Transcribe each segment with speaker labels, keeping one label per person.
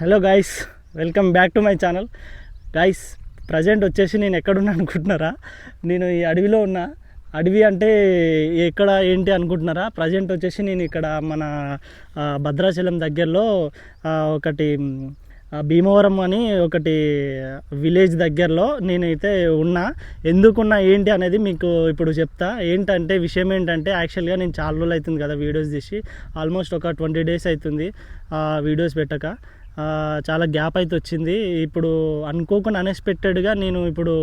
Speaker 1: Hello guys welcome back to my channel guys present వచ్చేసి నేను ఎక్కడున్నా అనుకుంటున్నారా? నేను ఈ అడవిలో ఉన్నా. అడవి అంటే ఎక్కడ ఏంటి అనుకుంటున్నారా? ప్రజెంట్ వచ్చేసి నేను ఇక్కడ మన భద్రాచలం దగ్గరలో ఒకటి భీమవరం అని ఒకటి విలేజ్ దగ్గరలో నేనైతే ఉన్నా. ఎందుకున్నా ఏంటి అనేది మీకు ఇప్పుడు చెప్తా. ఏంటంటే విషయం ఏంటంటే యాక్చువల్గా నేను చాలా రోజులు అవుతుంది కదా వీడియోస్ తీసి. ఆల్మోస్ట్ ఒక ట్వంటీ డేస్ అవుతుంది ఆ వీడియోస్ పెట్టక. చాలా గ్యాప్ అయితే వచ్చింది. ఇప్పుడు అనుకోకుండా అన్ఎక్స్పెక్టెడ్గా నేను ఇప్పుడు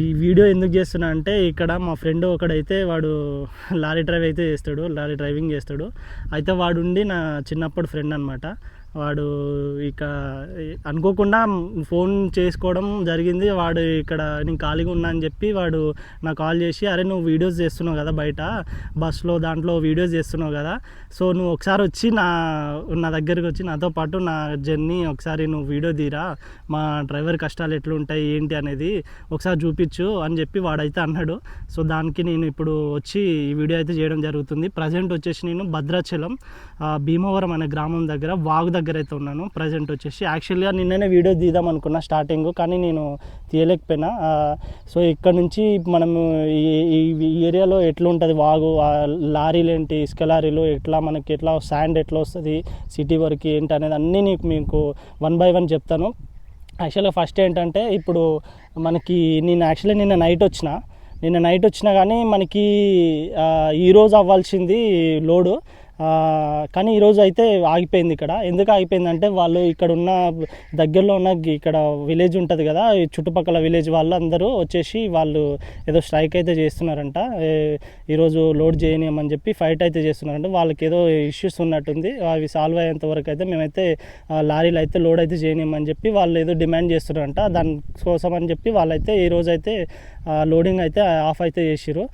Speaker 1: ఈ వీడియో ఎందుకు చేస్తున్నా అంటే ఇక్కడ మా ఫ్రెండ్ ఒకడైతే వాడు లారీ డ్రైవ్ అయితే చేస్తాడు లారీ డ్రైవింగ్ చేస్తాడు. అయితే వాడు ఉండి నా చిన్నప్పుడు ఫ్రెండ్ అనమాట వాడు ఇక అనుకోకుండా ఫోన్ చేసుకోవడం జరిగింది. వాడు ఇక్కడ నేను ఖాళీగా ఉన్నా అని చెప్పి వాడు నాకు కాల్ చేసి అరే నువ్వు వీడియోస్ చేస్తున్నావు కదా బయట బస్సులో దాంట్లో వీడియోస్ చేస్తున్నావు కదా. సో నువ్వు ఒకసారి వచ్చి నా నా దగ్గరికి వచ్చి నాతో పాటు నా జర్నీ ఒకసారి నువ్వు వీడియో తీరా. మా డ్రైవర్ కష్టాలు ఎట్లుంటాయి ఏంటి అనేది ఒకసారి చూపించు అని చెప్పి వాడైతే అన్నాడు. సో దానికి నేను ఇప్పుడు వచ్చి ఈ వీడియో అయితే చేయడం జరుగుతుంది. ప్రజెంట్ వచ్చేసి నేను భద్రాచలం భీమవరం అనే గ్రామం దగ్గర వాగు దగ్గర అయితే ఉన్నాను. ప్రజెంట్ వచ్చేసి. యాక్చువల్గా నిన్ననే వీడియో తీద్దాం అనుకున్నా స్టార్టింగ్ కానీ నేను తీయలేకపోయినా. సో ఇక్కడ నుంచి మనము ఈ ఈ- ఏరియాలో ఎట్లా ఉంటుంది వాగు లారీలు ఏంటి? ఇసుక లారీలు ఎట్లా? మనకి ఎట్లా? శాండ్ ఎట్లా వస్తుంది? సిటీ వరకు ఏంటి అనేది అన్నీ నీకు మీకు వన్ బై వన్ చెప్తాను. యాక్చువల్గా ఫస్ట్ ఏంటంటే ఇప్పుడు మనకి నేను యాక్చువల్లీ నిన్న నైట్ వచ్చిన. నిన్న నైట్ వచ్చినా కానీ మనకి ఈరోజు అవ్వాల్సింది లోడు. కానీ ఈరోజు అయితే ఆగిపోయింది ఇక్కడ. ఎందుకు ఆగిపోయిందంటే వాళ్ళు ఇక్కడ ఉన్న దగ్గరలో ఉన్న ఇక్కడ విలేజ్ ఉంటుంది కదా చుట్టుపక్కల విలేజ్ వాళ్ళు అందరూ వచ్చేసి వాళ్ళు ఏదో స్ట్రైక్ అయితే చేస్తున్నారంట. ఈరోజు లోడ్ చేయనియమని చెప్పి ఫైట్ అయితే చేస్తున్నారంట. వాళ్ళకి ఏదో ఇష్యూస్ ఉన్నట్టుంది. అవి సాల్వ్ అయ్యేంత వరకు అయితే మేమైతే లారీలు అయితే లోడ్ అయితే చేయనియమని చెప్పి వాళ్ళు ఏదో డిమాండ్ చేస్తున్నారంట. దానికోసం అని చెప్పి వాళ్ళైతే ఈ రోజు అయితే లోడింగ్ అయితే ఆఫ్ అయితే చేసిరు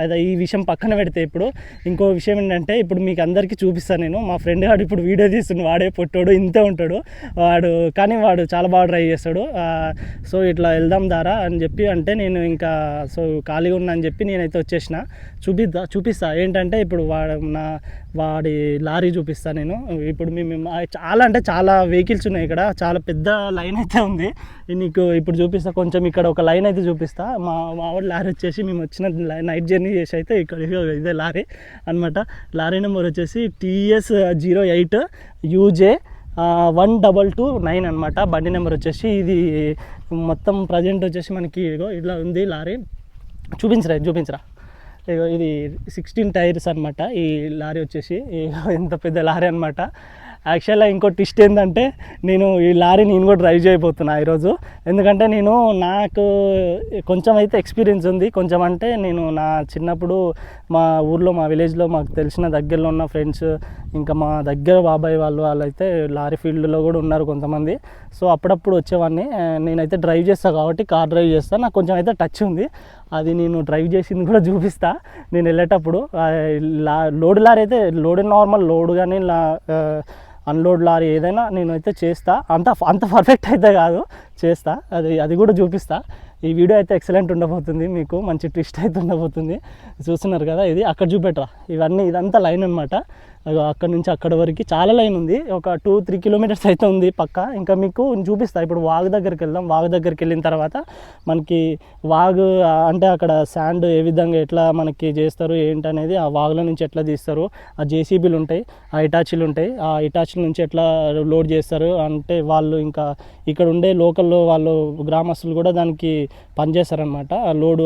Speaker 1: అదే ఈ విషయం పక్కన పెడితే ఇప్పుడు ఇంకో విషయం ఏంటంటే ఇప్పుడు మీకు అందరికీ చూపిస్తాను నేను. మా ఫ్రెండ్ వాడు ఇప్పుడు వీడియో తీస్తున్న వాడే పొట్టాడు ఇంతే ఉంటాడు. వాడు కానీ వాడు చాలా బాగా ట్రై చేస్తాడు. సో ఇట్లా వెళ్దాం దారా అని చెప్పి అంటే నేను ఇంకా సో ఖాళీగా ఉన్నా అని చెప్పి నేనైతే వచ్చేసిన. చూపిద్దా చూపిస్తా. ఏంటంటే ఇప్పుడు వాడు నా వాడి లారీ చూపిస్తా నేను. ఇప్పుడు మేము చాలా అంటే చాలా వెహికల్స్ ఉన్నాయి ఇక్కడ. చాలా పెద్ద లైన్ అయితే ఉంది. నీకు ఇప్పుడు చూపిస్తా. కొంచెం ఇక్కడ ఒక లైన్ అయితే చూపిస్తా. మా మావాడి లారీ వచ్చేసి మేము వచ్చిన నైట్ జర్నీ చేసి అయితే ఇక్కడ ఇదే లారీ అనమాట లారీ నెంబర్ వచ్చేసి TS zero eight UJ one double two nine అనమాట బండి నెంబర్ వచ్చేసి ఇది మొత్తం ప్రజెంట్ వచ్చేసి మనకి ఇట్లా ఉంది లారీ. చూపించరా ఇది చూపించరా? ఇది సిక్స్టీన్ టైర్స్ అనమాట ఈ లారీ వచ్చేసి. ఇంత ఎంత పెద్ద లారీ అనమాట యాక్చువల్గా ఇంకో ట్విస్ట్ ఏంటంటే నేను ఈ లారీ నేను కూడా డ్రైవ్ చేయబోతున్నా ఈరోజు. ఎందుకంటే నేను నాకు కొంచెం అయితే ఎక్స్పీరియన్స్ ఉంది. కొంచెం అంటే నేను నా చిన్నప్పుడు మా ఊర్లో మా విలేజ్లో మాకు తెలిసిన దగ్గరలో ఉన్న ఫ్రెండ్స్ ఇంకా మా దగ్గర బాబాయ్ వాళ్ళు వాళ్ళైతే లారీ ఫీల్డ్లో కూడా ఉన్నారు కొంతమంది. సో అప్పుడప్పుడు వచ్చేవాడిని. నేనైతే డ్రైవ్ చేస్తాను కాబట్టి కార్ డ్రైవ్ చేస్తాను నాకు కొంచెం అయితే టచ్ ఉంది. అది నేను డ్రైవ్ చేసింది కూడా చూపిస్తా. నేను వెళ్ళేటప్పుడు లా లోడ్ లారీ అయితే లోడ్ నార్మల్ లోడ్ కానీ లా అన్లోడ్ లారీ ఏదైనా నేను అయితే చేస్తా. అంత అంత పర్ఫెక్ట్ అయితే కాదు చేస్తా. అది అది కూడా చూపిస్తా. ఈ వీడియో అయితే ఎక్సలెంట్ ఉండబోతుంది మీకు మంచి ట్విస్ట్ అయితే ఉండబోతుంది. చూస్తున్నారు కదా ఇది అక్కడ చూపెట్టరా? ఇవన్నీ ఇదంతా లైన్ అనమాట అక్కడ నుంచి అక్కడ వరకు చాలా లైన్ ఉంది. ఒక టూ త్రీ కిలోమీటర్స్ అయితే ఉంది పక్క. ఇంకా మీకు చూపిస్తా. ఇప్పుడు వాగు దగ్గరికి వెళ్దాం. వాగు దగ్గరికి వెళ్ళిన తర్వాత మనకి వాగు అంటే అక్కడ శాండ్ ఏ విధంగా ఎట్లా మనకి చేస్తారు ఏంటనేది ఆ వాగుల నుంచి ఎట్లా తీస్తారు ఆ జేసీబీలు ఉంటాయి ఆ ఇటాచీలు ఉంటాయి. ఆ ఇటాచీల నుంచి ఎట్లా లోడ్ చేస్తారు అంటే వాళ్ళు ఇంకా ఇక్కడ ఉండే లోకల్లో వాళ్ళు గ్రామస్తులు కూడా దానికి పనిచేస్తారనమాట ఆ లోడు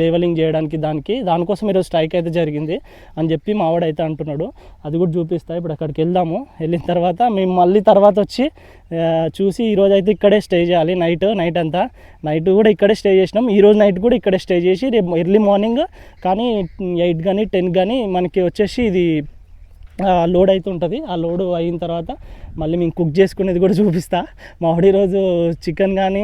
Speaker 1: లేవలింగ్ చేయడానికి దానికి దానికోసం ఈరోజు స్ట్రైక్ అయితే జరిగింది అని చెప్పి మావాడైతే అయితే అంటున్నాడు. అది కూడా చూపిస్తా ఇప్పుడు అక్కడికి వెళ్దాము. వెళ్ళిన తర్వాత మేము మళ్ళీ తర్వాత వచ్చి చూసి ఈరోజు అయితే ఇక్కడే స్టే చేయాలి. నైట్ నైట్ అంతా. నైట్ కూడా ఇక్కడే స్టే చేసినాం. ఈరోజు నైట్ కూడా ఇక్కడే స్టే చేసి రేపు ఎర్లీ మార్నింగ్ కానీ ఎయిట్ కానీ టెన్ కానీ మనకి వచ్చేసి ఇది లోడ్ అయితే ఉంటుంది. ఆ లోడ్ అయిన తర్వాత మళ్ళీ మేము కుక్ చేసుకునేది కూడా చూపిస్తా. మా రోజు చికెన్ కానీ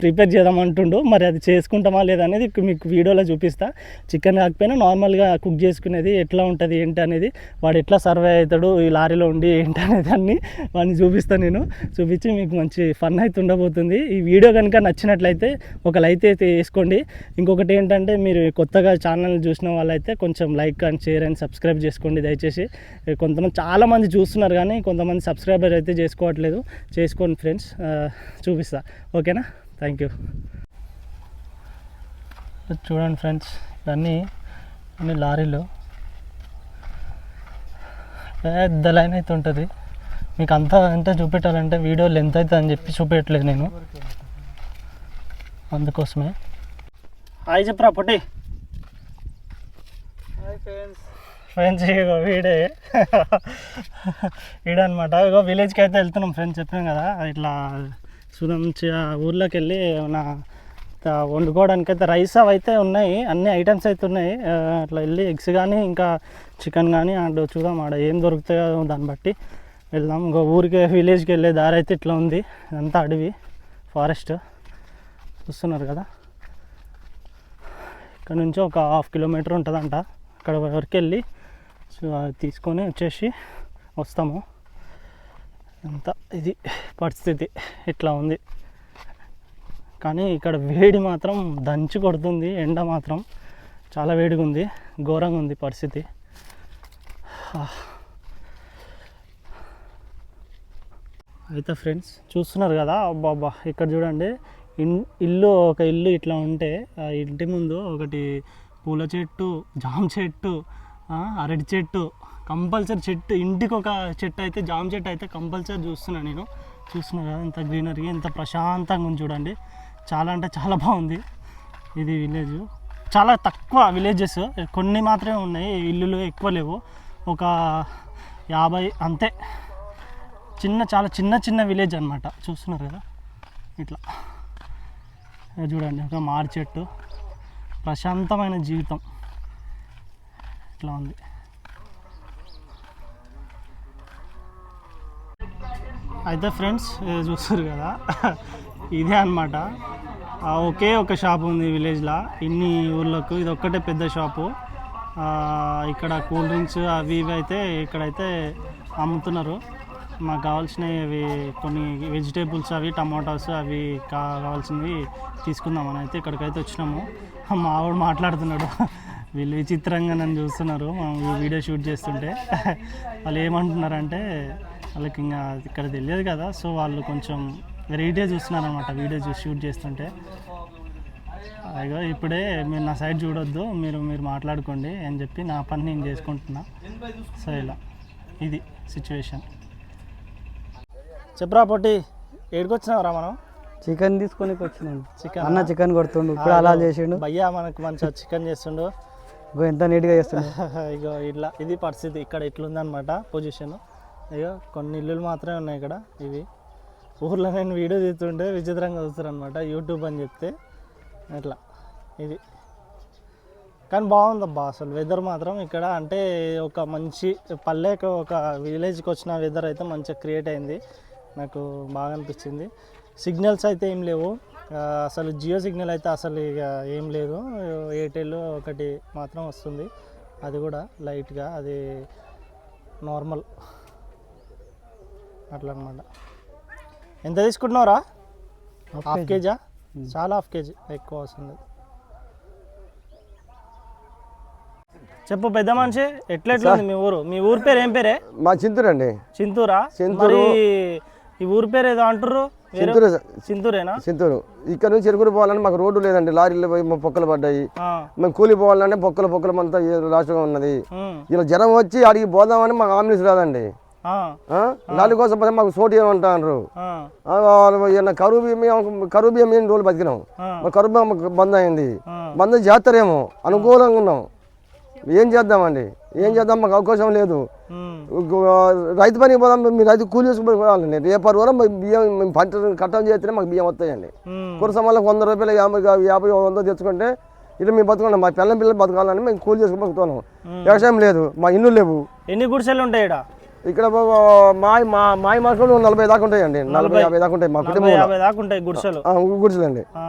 Speaker 1: ప్రిపేర్ చేద్దాం అంటుండు. మరి అది చేసుకుంటామా లేదా అనేది మీకు వీడియోలో చూపిస్తా. చికెన్ కాకపోయినా నార్మల్గా కుక్ చేసుకునేది ఎట్లా ఉంటుంది ఏంటి అనేది వాడు ఎట్లా సర్వే అవుతాడు ఈ లారీలో ఉండి ఏంటి అనేది అన్ని వాడిని చూపిస్తాను నేను. చూపించి మీకు మంచి ఫన్ అయితే ఉండబోతుంది. ఈ వీడియో కనుక నచ్చినట్లయితే ఒక లైక్ అయితే వేసుకోండి. ఇంకొకటి ఏంటంటే మీరు కొత్తగా ఛానల్ చూసిన వాళ్ళైతే కొంచెం like and share and subscribe చేసుకోండి దయచేసి. కొంతమంది చాలామంది చూస్తున్నారు కానీ కొంతమంది సబ్స్క్రైబర్ అయితే చేసుకోవట్లేదు. చేసుకోండి ఫ్రెండ్స్ చూపిస్తా. ఓకేనా? థ్యాంక్ యూ చూడండి ఫ్రెండ్స్ ఇవన్నీ అన్ని లారీలు. పెద్ద లైన్ అయితే ఉంటుంది. మీకు అంతా ఎంత చూపెట్టాలంటే వీడియో లెంత్ అవుతుంది అని చెప్పి చూపెట్టలేదు నేను. అందుకోసమే. హాయ్ చెప్పరా పొట్టి. ఫ్రెండ్స్ ఫ్రెండ్స్ ఇగో వీడే. వీడనమాట ఇగో విలేజ్కి అయితే వెళ్తున్నాం ఫ్రెండ్స్ చెప్పాం కదా. ఇట్లా సుధం ఊర్లోకి వెళ్ళి నా వండుకోవడానికి అయితే రైస్ అవి అయితే ఉన్నాయి. అన్ని ఐటమ్స్ అయితే ఉన్నాయి. అట్లా వెళ్ళి ఎగ్స్ కానీ ఇంకా చికెన్ కానీ అండ్ చూద్దాం ఆడ ఏం దొరుకుతాయో దాన్ని బట్టి వెళ్దాం. ఇంకో ఊరికి విలేజ్కి వెళ్ళే దారి అయితే ఇట్లా ఉంది. ఇదంతా అడవి ఫారెస్ట్. చూస్తున్నారు కదా. ఇక్కడ నుంచి ఒక హాఫ్ కిలోమీటర్ ఉంటుందంట. అక్కడ వరకు వెళ్ళి సో అది తీసుకొని వచ్చేసి వస్తాము. అంతా ఇది పరిస్థితి ఇట్లా ఉంది. కానీ ఇక్కడ వేడి మాత్రం దంచి కొడుతుంది ఎండ మాత్రం చాలా వేడిగా ఉంది ఘోరంగా ఉంది పరిస్థితి. అయితే ఫ్రెండ్స్ చూస్తున్నారు కదా అబ్బాబ్బా ఇక్కడ చూడండి ఇన్ ఇల్లు ఒక ఇల్లు ఇట్లా ఉంటే ఆ ఇంటి ముందు ఒకటి పూల చెట్టు జామ చెట్టు అరటి చెట్టు కంపల్సరీ చెట్టు ఇంటికి ఒక చెట్టు అయితే జామ చెట్టు అయితే కంపల్సరీ చూస్తున్నాను నేను. చూస్తున్నారు కదా ఇంత గ్రీనరీ ఇంత ప్రశాంతంగా ఉంది చూడండి. చాలా అంటే చాలా బాగుంది. ఇది విలేజ్. చాలా తక్కువ విలేజెస్ కొన్ని మాత్రమే ఉన్నాయి ఇల్లులు ఎక్కువ లేవు. ఒక యాభై అంతే. చిన్న చాలా చిన్న చిన్న విలేజ్ అనమాట చూస్తున్నారు కదా? ఇట్లా. చూడండి ఒక మాడి చెట్టు. ప్రశాంతమైన జీవితం. ఇట్లా ఉంది. అయితే ఫ్రెండ్స్ చూస్తారు కదా? ఇదే అనమాట ఒకే ఒక షాప్ ఉంది విలేజ్లో. ఇన్ని ఊర్లకు ఇది ఒక్కటే పెద్ద షాపు. ఇక్కడ కూల్ డ్రింక్స్ అవి ఇవి అయితే ఇక్కడైతే అమ్ముతున్నారు. మాకు కావాల్సినవి అవి కొన్ని వెజిటేబుల్స్ అవి టమాటాస్ అవి కావాల్సినవి తీసుకుందామని అయితే ఇక్కడికైతే వచ్చినాము. మా ఆవిడ మాట్లాడుతున్నాడు. వీళ్ళు విచిత్రంగా నన్ను చూస్తున్నారు. మనం వీడియో షూట్ చేస్తుంటే. వాళ్ళు ఏమంటున్నారంటే వాళ్ళకి ఇంకా ఇక్కడ తెలియదు కదా. సో వాళ్ళు కొంచెం వెరైటీగా చూస్తున్నారు అనమాట వీడియో చూసి షూట్ చేస్తుంటే. అయ్యో ఇప్పుడే మీరు నా సైడ్ చూడొద్దు. మీరు మీరు మాట్లాడుకోండి అని చెప్పి నా పని నేను చేసుకుంటున్నా. సో ఇలా ఇది సిచ్యువేషన్ చెప్పరా పొట్టి ఏడుకొచ్చినావురా మనం?
Speaker 2: చికెన్ తీసుకొని వచ్చినాను
Speaker 1: చికెన్?
Speaker 2: అన్న చికెన్ కొడుతుండు. ఇప్పుడు అలా చేసిండు.
Speaker 1: భయ్యా మనకు మంచిగా చికెన్ చేస్తుండు.
Speaker 2: ఇగో ఎంత నీట్గా చేస్తుండు.
Speaker 1: ఇగో ఇట్లా ఇది పరిస్థితి. ఇక్కడ ఇట్లుందనమాట పొజిషన్ ఇగో కొన్ని ఇల్లులు మాత్రమే ఉన్నాయి ఇక్కడ. ఇవి ఊర్లో నేను వీడియో తీస్తుంటే విచిత్రంగా చూస్తారు అనమాట యూట్యూబ్ అని చెప్తే. అట్లా ఇది. కానీ బాగుందబ్బా అసలు వెదర్ మాత్రం ఇక్కడ. అంటే ఒక మంచి పల్లెకి ఒక విలేజ్కి వచ్చిన వెదర్ అయితే మంచిగా క్రియేట్ అయింది. నాకు బాగా అనిపించింది. సిగ్నల్స్ అయితే ఏం లేవు. అసలు జియో సిగ్నల్ అయితే అసలు ఇక ఏం లేదు. ఎయిర్టెల్ ఒకటి మాత్రం వస్తుంది. అది కూడా లైట్గా అది నార్మల్. అట్లా అనమాట ఎంత తీసుకుంటున్నావురా? హాఫ్ కేజా. చాలా హాఫ్ కేజీ ఎక్కువ వస్తుంది. చెప్పు పెద్ద మనిషి ఎట్లా ఎట్లా ఉంది మీ ఊరు? మీ ఊరు పేరు ఏం పేరే?
Speaker 3: మా చింతూరు అండి.
Speaker 1: చింతూరా?
Speaker 3: చింతూరు.
Speaker 1: ఈ ఊరు పేరు ఏదో అంటారు
Speaker 3: చింతూరు
Speaker 1: చింతూరేనా
Speaker 3: చింతూరు ఇక్కడ నుంచి చెరుకురు పోవాలంటే మాకు రోడ్డు లేదండి. లారీలు పోయి మా పొక్కలు పడ్డాయి. మేము కూలి పోవాలంటే పొక్కలు పొక్కలు అంతా లాస్ట్గా ఉన్నది. ఇలా జ్వరం వచ్చి అడిగి పోదామని మాకు ఆంబులెన్స్ రాదండి? లారీ కోసం పోతే మాకు సోటి
Speaker 1: ఆ,
Speaker 3: కరువు బియ్యం కరువు బియ్యం ఏం రోజులు బతికినాం. కరువు బియ్యం బంద్ అయింది. బంద్ చేస్తారేమో. అనుకూలంగా ఉన్నాం. ఏం చేద్దామండి? ఏం చేద్దాం? మాకు అవకాశం లేదు. రైతు పనికి పోదాం మీరు రైతు కూలి చేసుకుని పోవాలండి రేపటి వరం బియ్యం మేము పంట కట్టం చేస్తేనే మాకు బియ్యం వస్తాయండి. కురస వాళ్ళకి వంద రూపాయలు యాభై యాభై వంద తెచ్చుకుంటే ఇట్లా మేము బతుకున్నాం. మా పిల్లల పిల్లలు బతకాలని మేము కూలి చేసుకుని బతుకుతున్నాం. వ్యవసాయం లేదు. మా ఇల్లు లేవు.
Speaker 1: ఎన్ని గుడిసెలు ఉంటాయి ఇక్కడ
Speaker 3: మాయ మా మాయ మాసంలో నలభై దాకా ఉంటాయండి. నలభై యాభై దాకా ఉంటాయి. మా కుటుంబంలో.
Speaker 1: యాభై దాకా ఉంటాయి గుడిసెలు.
Speaker 3: గుడిసెలండి.
Speaker 1: ఆ.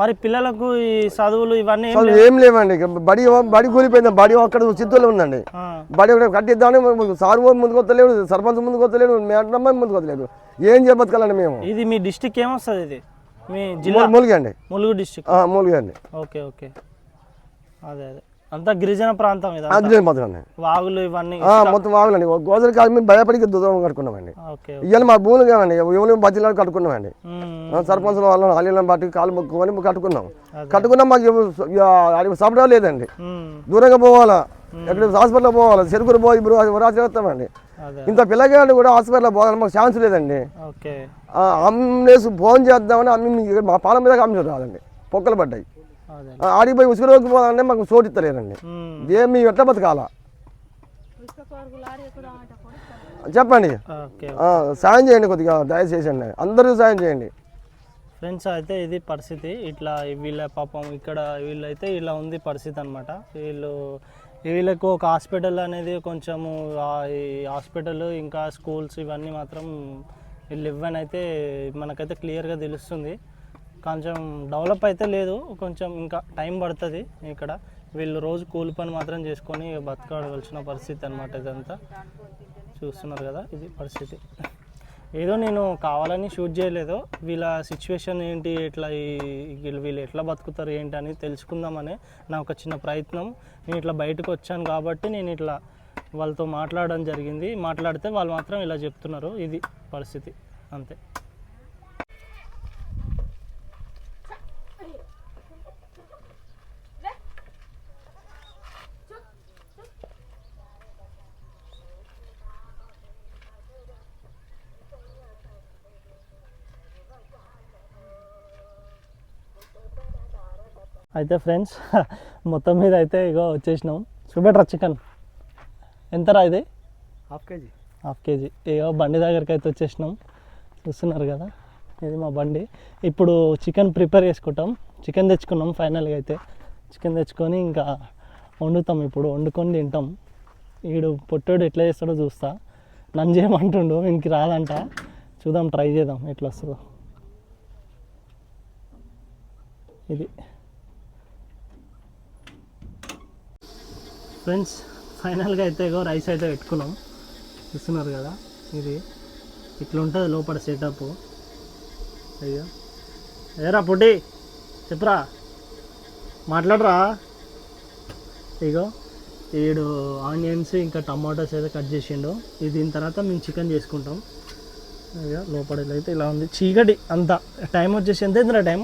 Speaker 1: మరి పిల్లలకు ఈ చదువులు ఇవన్నీ ఏం
Speaker 3: లేవండి. బడి బడి కూలిపోయింది. బడి అక్కడ చిత్తూరులో ఉందండి. బడి ఒకటి కట్టిద్దామని సార్ ముందుకు వస్తలేడు సర్పంచ్ ముందుకు వస్తలేడు మేడం ముందుకు వస్తలేడు ఏం చేయబతకాలండి మేము?
Speaker 1: ఇది మీ డిస్టిక్ ఏమొస్తుంది ఇది? మీ జిల్లా?
Speaker 3: మూలిగా అండి.
Speaker 1: ములుగు డిస్టిక్.
Speaker 3: మూలిగా అండి.
Speaker 1: Okay okay. అదే అదే. అంతా గిరిజన ప్రాంతం ఇది
Speaker 3: అగ్ని బతకండి
Speaker 1: వాగులు ఇవన్నీ
Speaker 3: మొత్తం వాగులండి. గోదరి కాదు మేము భయపడి దూరం కట్టుకున్నామండి. ఇవాళ మా భూములు కావండి. ఎవరు బతిలాడు కట్టుకున్నామండి.
Speaker 1: ఉమ్,
Speaker 3: ఆ, సర్పంచుల వాళ్ళ అల్లీలను బట్టి కాలు మొక్కుకొని కట్టుకున్నాం. కట్టుకున్నాం మాకు సపడా లేదండి. దూరంగా పోవాలా? ఎక్కడ హాస్పిటల్ పోవాలి? చెరుకులు పోయి ఇప్పుడు
Speaker 1: అదే
Speaker 3: ఇంత పిల్లగాడు కూడా హాస్పిటల్ పోవాలి మాకు ఛాన్స్ లేదండి. అమ్మేసి ఫోన్ చేద్దామని అమ్మి మా పాల మీద అమ్మి రాదండి. పొక్కలు పడ్డాయి. ఆడికి పోయి ఉసుగులోకి పోవాలంటే మాకు చోటు ఇస్తలేరండి. ఏం మేము ఎట్లా బతకాలా? చెప్పండి. సాయం చేయండి కొద్దిగా దయచేసి అండి అందరూ సాయం చేయండి.
Speaker 1: ఫ్రెండ్స్ అయితే ఇది పరిస్థితి. ఇట్లా వీళ్ళ పాపం ఇక్కడ వీళ్ళైతే ఇలా ఉంది పరిస్థితి అనమాట వీళ్ళు వీళ్ళకు ఒక హాస్పిటల్ అనేది కొంచెము ఈ హాస్పిటల్ ఇంకా స్కూల్స్ ఇవన్నీ మాత్రం వీళ్ళు ఇవ్వని అయితే మనకైతే క్లియర్గా తెలుస్తుంది. కొంచెం డెవలప్ అయితే లేదు కొంచెం ఇంకా టైం పడుతుంది ఇక్కడ. వీళ్ళు రోజు కూలి పని మాత్రం చేసుకొని బతకవలసిన పరిస్థితి అనమాట ఇదంతా. చూస్తున్నారు కదా ఇది పరిస్థితి. ఏదో నేను కావాలని షూట్ చేయలేదు. వీళ్ళ సిచ్యువేషన్ ఏంటి ఎట్లా ఈ- వీళ్ళు వీళ్ళు ఎట్లా బతుకుతారు ఏంటి అని తెలుసుకుందామని నా ఒక చిన్న ప్రయత్నం. నేను ఇట్లా బయటకు వచ్చాను కాబట్టి నేను ఇట్లా వాళ్ళతో మాట్లాడడం జరిగింది. మాట్లాడితే వాళ్ళు మాత్రం ఇలా చెప్తున్నారు. ఇది పరిస్థితి. అంతే. అయితే ఫ్రెండ్స్ మొత్తం మీద అయితే ఇగో వచ్చేసినాం. చూపెట్రా చికెన్? ఎంతరా ఇది?
Speaker 2: Half KG.
Speaker 1: Half KG. ఇగో బండి దగ్గరికి అయితే వచ్చేసినాం. చూస్తున్నారు కదా? ఇది మా బండి. ఇప్పుడు చికెన్ ప్రిపేర్ చేసుకుంటాం. చికెన్ తెచ్చుకున్నాం ఫైనల్గా అయితే. చికెన్ తెచ్చుకొని ఇంకా వండుతాం ఇప్పుడు. వండుకొని తింటాం. వీడు పొట్టోడు ఎట్లా చేస్తాడో చూస్తా. నన్ను చేయమంటుండు వీనికి రాదంట. చూద్దాం ట్రై చేద్దాం ఎట్లా వస్తుందో. ఇది. ఫ్రెండ్స్ ఫైనల్గా అయితే ఇగో రైస్ అయితే పెట్టుకున్నాం. చూస్తున్నారు కదా ఇది ఇట్లా ఉంటుంది లోపల సెటప్ అయ్యో. ఏరా పొట్టి చెప్పరా? మాట్లాడరా? ఇగో ఏడు ఆనియన్స్ ఇంకా టమాటోస్ అయితే కట్ చేసిండు. ఇది దీని తర్వాత మేము చికెన్ చేసుకుంటాం. అయ్యో లోపల అయితే ఇలా ఉంది. చీకటి అంతా. టైం వచ్చేసి ఎంత అయిందిరా టైం?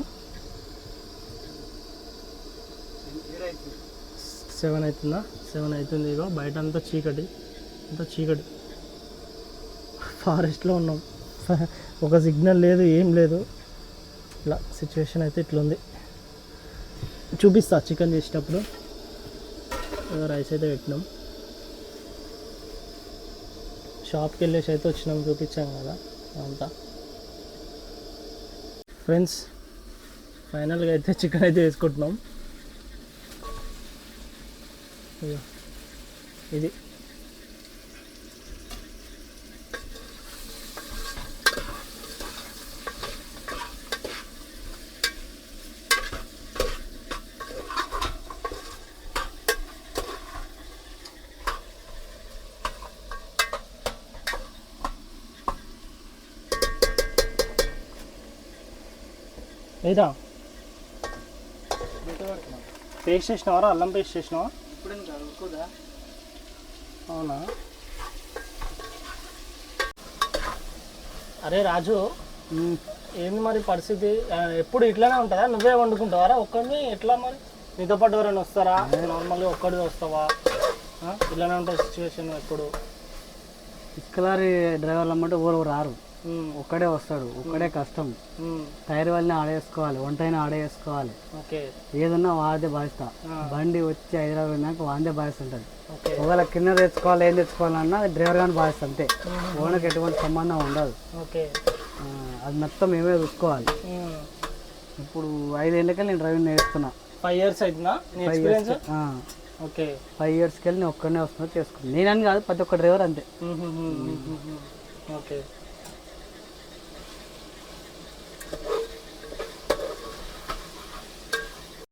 Speaker 1: సెవెన్ అవుతుందా? సెవెన్ అవుతుంది ఇగో బయట అంతా చీకటి. అంతా చీకటి. ఫారెస్ట్లో ఉన్నాం. ఒక సిగ్నల్ లేదు ఏం లేదు. ఇలా సిచ్యువేషన్ అయితే ఇట్లుంది. చూపిస్తా చికెన్ చేసేటప్పుడు. రైస్ అయితే పెట్టినాం. షాప్కి వెళ్ళేసి అయితే వచ్చినాం చూపించాం కదా అంతా. ఫ్రెండ్స్ ఫైనల్గా అయితే చికెన్ అయితే వేసుకుంటున్నాం. ఇది. లేదా పేస్ట్ చేసినావారా అల్లం పేస్ట్ చేసినావా? అవునా? అరే రాజు ఏంది మరి పరిస్థితి? ఎప్పుడు ఇట్లానే ఉంటుందా? నువ్వే వండుకుంటావారా? ఒక్కడిని ఎట్లా మరి? నీతో పాటు ఎవరైనా వస్తారా? నార్మల్గా ఒక్కడివి వస్తావా? ఆ, ఇలానే ఉంటుంది సిచ్యువేషన్ ఎప్పుడు?
Speaker 2: ఇస్కలారి డ్రైవర్లు అమ్మంటే ఊరు రారు. ఒక్కడే వస్తాడు. ఒక్కడే కష్టం. టైర్ వాళ్ళని ఆడేసుకోవాలి. వంటైనా ఆడేసుకోవాలి. ఏదన్నా వాదే బాధిస్తా.
Speaker 1: ఆ.
Speaker 2: బండి వచ్చి హైదరాబాద్ వెళ్ళినాక వాందే బాధిస్తు ఉంటుంది ఒకవేళ కింద తెచ్చుకోవాలి ఏం తెచ్చుకోవాలన్నా డ్రైవర్ కానీ బాధిస్తా అంతే. ఓనర్కి ఎటువంటి సంబంధం ఉండదు. అది మొత్తం మేమే చూసుకోవాలి. ఇప్పుడు ఐదేళ్ళకి నేను డ్రైవింగ్ నేర్చుకున్నా.
Speaker 1: ఫైవ్ ఇయర్స్ అవుతుందా ఓకే.
Speaker 2: ఫైవ్ ఇయర్స్కి వెళ్ళి నేను ఒక్కడనే వస్తున్నా చేసుకున్నాను నేనని కాదు ప్రతి ఒక్క డ్రైవర్ అంతే.
Speaker 1: ఓకే.